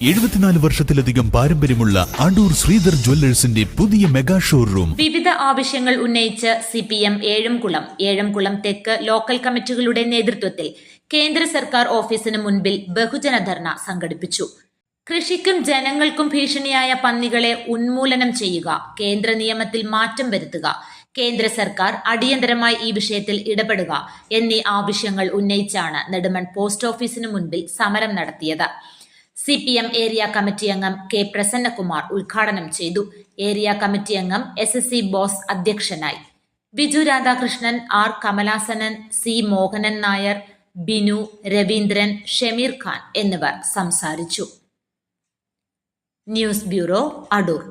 എഴുപത്തിനാല് വർഷത്തിലധികം പാരമ്പര്യമുള്ള അടൂർ ശ്രീധർ ജ്വല്ലേഴ്സിന്റെ പുതിയ മെഗാ ഷോറൂം. വിവിധ ആവശ്യങ്ങൾ ഉന്നയിച്ച് C P M Ezhamkulam Ezhamkulam തെക്ക് ലോക്കൽ കമ്മിറ്റികളുടെ നേതൃത്വത്തിൽ കേന്ദ്ര സർക്കാർ ഓഫീസിന് മുൻപിൽ ബഹുജന ധർണ സംഘടിപ്പിച്ചു. കൃഷിക്കും ജനങ്ങൾക്കും ഭീഷണിയായ പന്നികളെ ഉന്മൂലനം ചെയ്യുക കേന്ദ്ര നിയമത്തിൽ മാറ്റം വരുത്തുക കേന്ദ്ര സർക്കാർ അടിയന്തരമായി ഈ വിഷയത്തിൽ ഇടപെടുക എന്നീ ആവശ്യങ്ങൾ ഉന്നയിച്ചാണ് നെടുമൺ പോസ്റ്റ് ഓഫീസിന് മുൻപിൽ സമരം നടത്തിയത്. C P M area committee അംഗം കെ പ്രസന്നകുമാർ ഉദ്ഘാടനം ചെയ്തു. ഏരിയ കമ്മിറ്റി അംഗം എസ് എസ് സി ബോസ് അധ്യക്ഷനായി. ബിജു രാധാകൃഷ്ണൻ ആർ കമലാസനൻ സി മോഹനൻ നായർ ബിനു രവീന്ദ്രൻ ഷമീർ ഖാൻ എന്നിവർ സംസാരിച്ചു. News bureau Adoor.